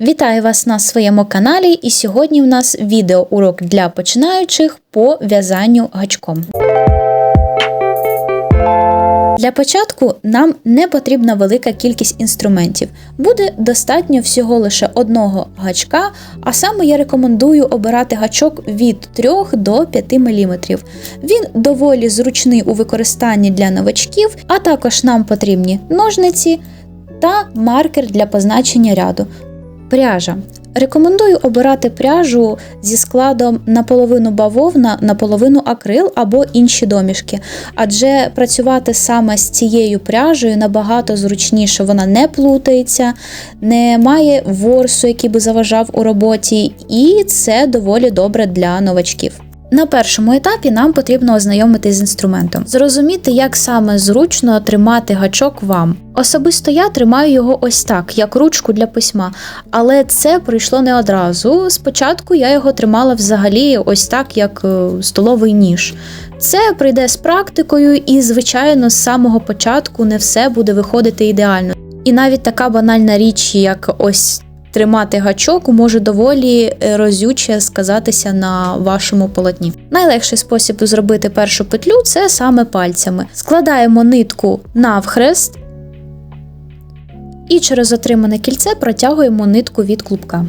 Вітаю вас на своєму каналі, і сьогодні в нас відеоурок для починаючих по в'язанню гачком. Для початку нам не потрібна велика кількість інструментів. Буде достатньо всього лише одного гачка, а саме я рекомендую обирати гачок від 3 до 5 мм. Він доволі зручний у використанні для новачків, а також нам потрібні ножниці та маркер для позначення ряду. Пряжа. Рекомендую обирати пряжу зі складом наполовину бавовна, наполовину акрил або інші домішки, адже працювати саме з цією пряжею набагато зручніше, вона не плутається, не має ворсу, який би заважав у роботі, і це доволі добре для новачків. На першому етапі нам потрібно ознайомитись з інструментом, зрозуміти, як саме зручно тримати гачок вам. Особисто я тримаю його ось так, як ручку для письма, але це прийшло не одразу. Спочатку я його тримала взагалі ось так, як е, столовий ніж. Це прийде з практикою, і, звичайно, з самого початку не все буде виходити ідеально. І навіть така банальна річ, як ось тримати гачок може доволі е, розюче сказатися на вашому полотні. Найлегший спосіб зробити першу петлю це саме пальцями. Складаємо нитку навхрест і через отримане кільце протягуємо нитку від клубка.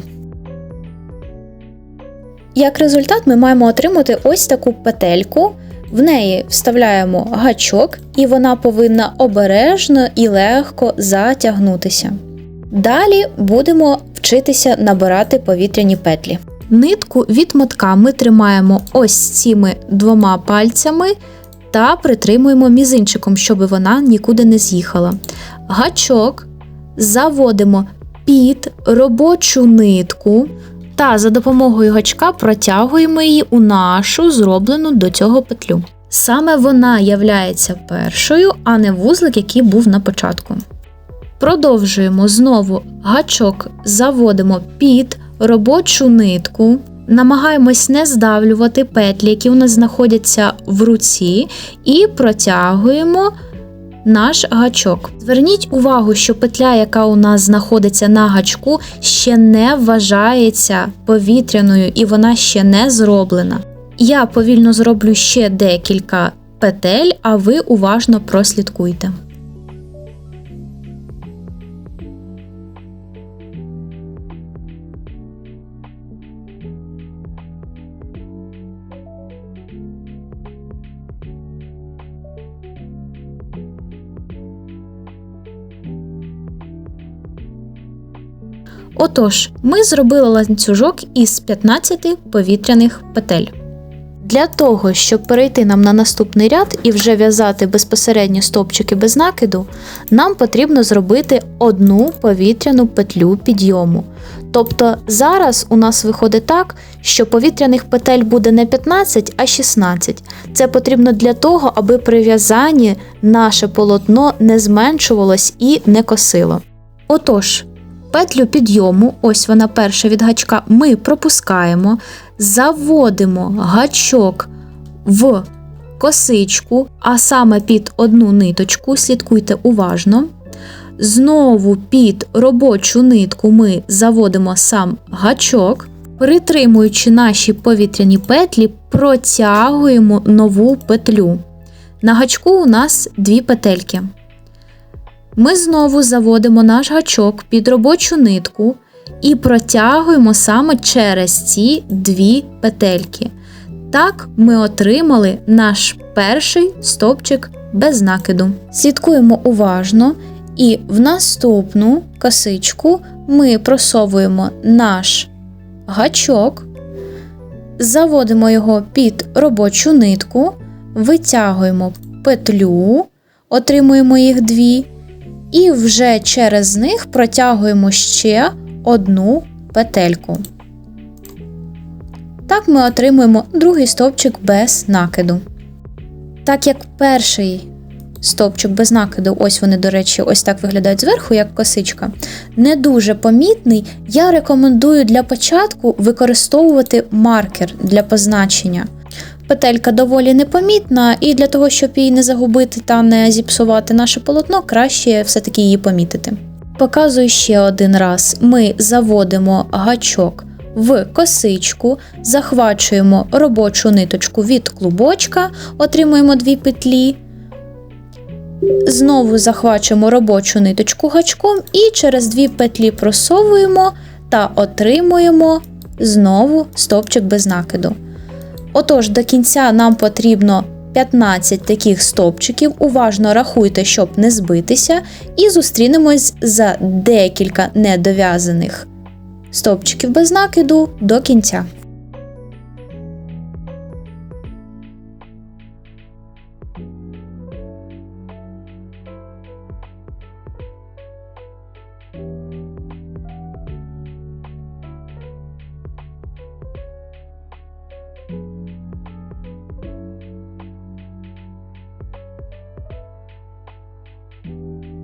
Як результат, ми маємо отримати ось таку петельку. В неї вставляємо гачок, і вона повинна обережно і легко затягнутися. Далі будемо вчитися набирати повітряні петлі. Нитку від мотка ми тримаємо ось цими двома пальцями та притримуємо мізинчиком, щоб вона нікуди не з'їхала. Гачок заводимо під робочу нитку та за допомогою гачка протягуємо її у нашу зроблену до цього петлю. Саме вона являється першою, а не вузлик, який був на початку. Продовжуємо знову гачок заводимо під робочу нитку, намагаємось не здавлювати петлі, які у нас знаходяться в руці, і протягуємо наш гачок. Зверніть увагу, що петля, яка у нас знаходиться на гачку, ще не вважається повітряною і вона ще не зроблена. Я повільно зроблю ще декілька петель, а ви уважно прослідкуйте. Отож, ми зробили ланцюжок із 15 повітряних петель. Для того, щоб перейти нам на наступний ряд і вже в'язати безпосередньо стопчики без накиду, нам потрібно зробити одну повітряну петлю підйому. Тобто зараз у нас виходить так, що повітряних петель буде не 15, а 16. Це потрібно для того, аби при в'язанні наше полотно не зменшувалось і не косило. Отож, Петлю підйому, ось вона перша від гачка, ми пропускаємо, заводимо гачок в косичку, а саме під одну ниточку, слідкуйте уважно. Знову під робочу нитку ми заводимо сам гачок, притримуючи наші повітряні петлі, протягуємо нову петлю. На гачку у нас дві петельки. Ми знову заводимо наш гачок під робочу нитку і протягуємо саме через ці дві петельки. Так ми отримали наш перший стовпчик без накиду. Слідкуємо уважно, і в наступну косичку ми просовуємо наш гачок, заводимо його під робочу нитку, витягуємо петлю, отримуємо їх дві. І вже через них протягуємо ще одну петельку. Так ми отримуємо другий стовпчик без накиду. Так як перший стовпчик без накиду, ось вони, до речі, ось так виглядають зверху, як косичка, не дуже помітний, я рекомендую для початку використовувати маркер для позначення. Петелька доволі непомітна, і для того, щоб її не загубити та не зіпсувати наше полотно, краще все-таки її помітити. Показую ще один раз. Ми заводимо гачок в косичку, захвачуємо робочу ниточку від клубочка, отримуємо дві петлі. Знову захвачуємо робочу ниточку гачком і через дві петлі просовуємо та отримуємо знову стовпчик без накиду. Отож, до кінця нам потрібно 15 таких стовпчиків. Уважно рахуйте, щоб не збитися, і зустрінемось за декілька недов'язаних стовпчиків без накиду до кінця.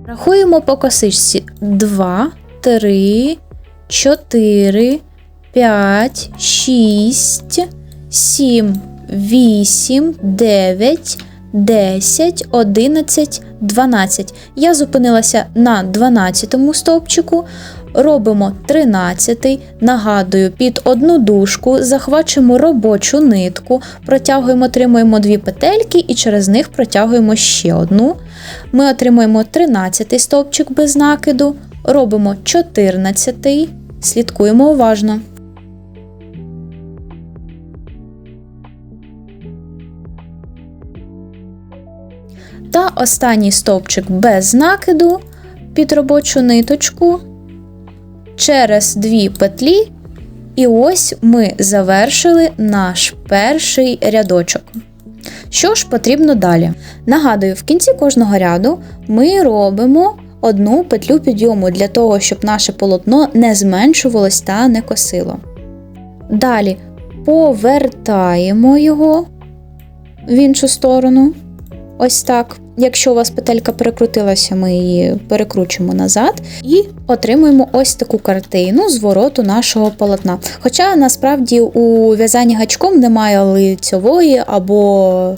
Рахуємо по косичці 2, 3, 4, 5, 6, 7, 8, 9, 10, 11, 12. Я зупинилася на 12 стовпчику. Робимо 13, нагадую, під одну дужку захвачуємо робочу нитку, протягуємо, отримуємо дві петельки і через них протягуємо ще одну. Ми отримуємо 13 стовпчик без накиду, робимо 14, слідкуємо уважно. Та останній стовпчик без накиду під робочу ниточку через дві петлі, і ось ми завершили наш перший рядочок. Що ж потрібно далі? Нагадую, в кінці кожного ряду ми робимо одну петлю підйому для того, щоб наше полотно не зменшувалось та не косило. Далі повертаємо його в іншу сторону. Ось так. Якщо у вас петелька перекрутилася, ми її перекручуємо назад і отримуємо ось таку картину звороту нашого полотна. Хоча насправді у в'язанні гачком немає лицьової або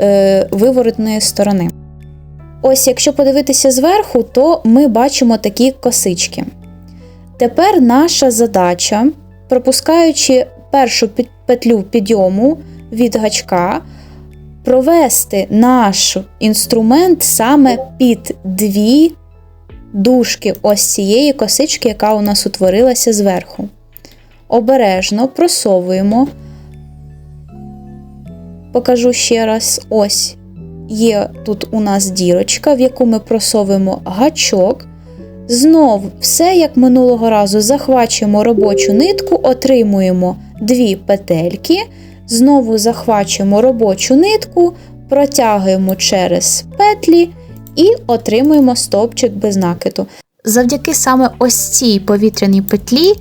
е, виворотної сторони. Ось, якщо подивитися зверху, то ми бачимо такі косички. Тепер наша задача, пропускаючи першу петлю підйому від гачка, провести наш інструмент саме під дві дужки ось цієї косички, яка у нас утворилася зверху. Обережно просовуємо, покажу ще раз, ось є тут у нас дірочка, в яку ми просовуємо гачок. Знов все, як минулого разу, захвачуємо робочу нитку, отримуємо дві петельки. Знову захвачуємо робочу нитку, протягуємо через петлі і отримуємо стовпчик без накиду. Завдяки саме ось цій повітряній петлі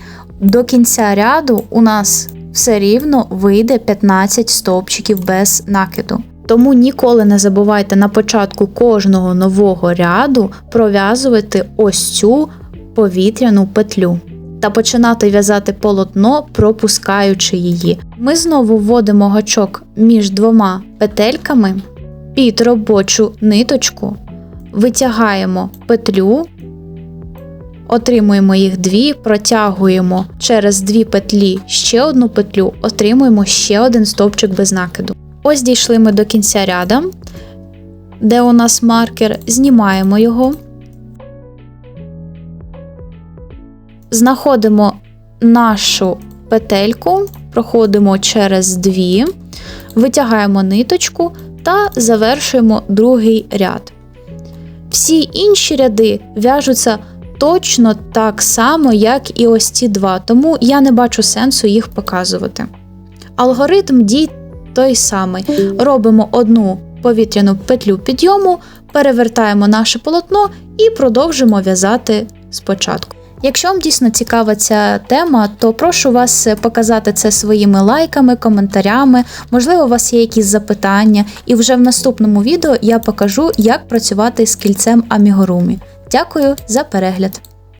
до кінця ряду у нас все рівно вийде 15 стовпчиків без накиду. Тому ніколи не забувайте на початку кожного нового ряду пров'язувати ось цю повітряну петлю та починати в'язати полотно, пропускаючи її. Ми знову вводимо гачок між двома петельками під робочу ниточку, витягаємо петлю, отримуємо їх дві, протягуємо через дві петлі ще одну петлю, отримуємо ще один стовпчик без накиду. Ось дійшли ми до кінця ряда, де у нас маркер, знімаємо його. Знаходимо нашу петельку, проходимо через дві, витягаємо ниточку та завершуємо другий ряд. Всі інші ряди в'яжуться точно так само, як і ось ці два, тому я не бачу сенсу їх показувати. Алгоритм дій той самий. Робимо одну повітряну петлю підйому, перевертаємо наше полотно і продовжимо в'язати спочатку. Якщо вам дійсно цікава ця тема, то прошу вас показати це своїми лайками, коментарями. Можливо, у вас є якісь запитання, і вже в наступному відео я покажу, як працювати з кільцем амігурумі. Дякую за перегляд!